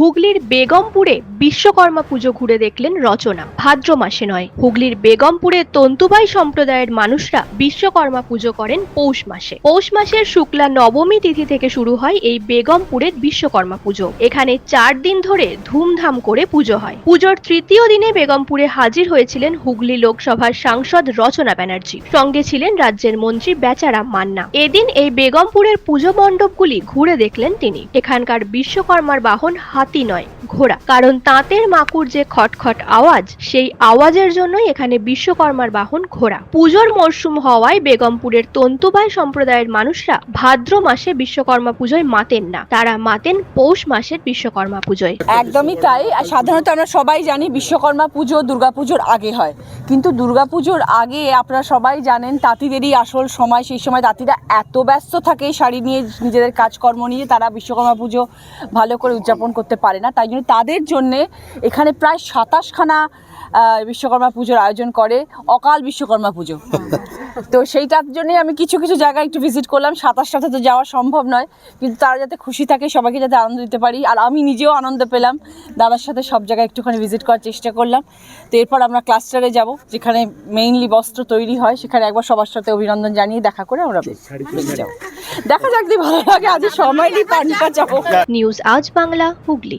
হুগলির বেগমপুরে বিশ্বকর্মা পুজো ঘুরে দেখলেন রচনা। ভাদ্র মাসে নয়। হুগলির বেগমপুরে তন্তুবাই সম্প্রদায়ের মানুষরা বিশ্বকর্মা পুজো করেন পৌষ মাসে। পৌষ মাসের শুক্লা নবমী তিথি থেকে শুরু হয় এই বেগমপুরের বিশ্বকর্মা পুজো। এখানে চার দিন ধরে ধুমধাম করে পুজো হয়। পুজোর তৃতীয় দিনে বেগমপুরে হাজির হয়েছিলেন হুগলি লোকসভার সাংসদ রচনা ব্যানার্জি। সঙ্গে ছিলেন রাজ্যের মন্ত্রী বেচারাম মান্না। এদিন এই বেগমপুরের পুজো মণ্ডপগুলি ঘুরে দেখলেন তিনি। এখানকার বিশ্বকর্মার বাহন হাতি নয়, ঘোড়া। কারণ তাঁতের মাকুর যে খটখট আওয়াজ, সেই আওয়াজের জন্যই এখানে বিশ্বকর্মার বাহন ঘোড়া। পুজোর মরশুম হওয়ায় বেগমপুরের তন্তুবাই সম্প্রদায়ের মানুষরা ভাদ্র মাসে বিশ্বকর্মা পুজোয় মাতেন না। তারা মাতেন পৌষ মাসের বিশ্বকর্মা পুজোয়। একদমই তাই। সাধারণত আমরা সবাই জানি বিশ্বকর্মা পুজো, দুর্গাপুজোর আগে হয়। কিন্তু দুর্গাপুজোর আগে আপনারা সবাই জানেন, তাঁতিদেরই আসল সময়। সেই সময় তাঁতিরা এত ব্যস্ত থাকে শাড়ি নিয়ে, নিজেদের কাজকর্ম নিয়ে, তারা বিশ্বকর্মা পুজো ভালো করে উদযাপন করতে পারে না। তাই জন্য তাদের জন্যে এখানে প্রায় সাতাশখানা বিশ্বকর্মা পুজোর আয়োজন করে। অকাল বিশ্বকর্মা পুজো। তো সেইটার জন্যই আমি কিছু কিছু জায়গায় একটু ভিজিট করলাম। সাতাশটাতে তো যাওয়া সম্ভব নয় কিন্তু তারা যাতে খুশি থাকে সবাইকে যাতে আনন্দ দিতে পারি। আর আমি নিজেও আনন্দ পেলাম। দাদার সাথে সব জায়গায় একটুখানি ভিজিট করার চেষ্টা করলাম। তো এরপর আমরা ক্লাস্টারে যাব যেখানে মেইনলি বস্ত্র তৈরি হয়। সেখানে একবার সবার সাথে অভিনন্দন জানিয়ে দেখা করে আমরা যাব। দেখা যাক ভালো লাগে আজ সময় নিয়ে যাব। নিউজ আজ বাংলা হুগলি।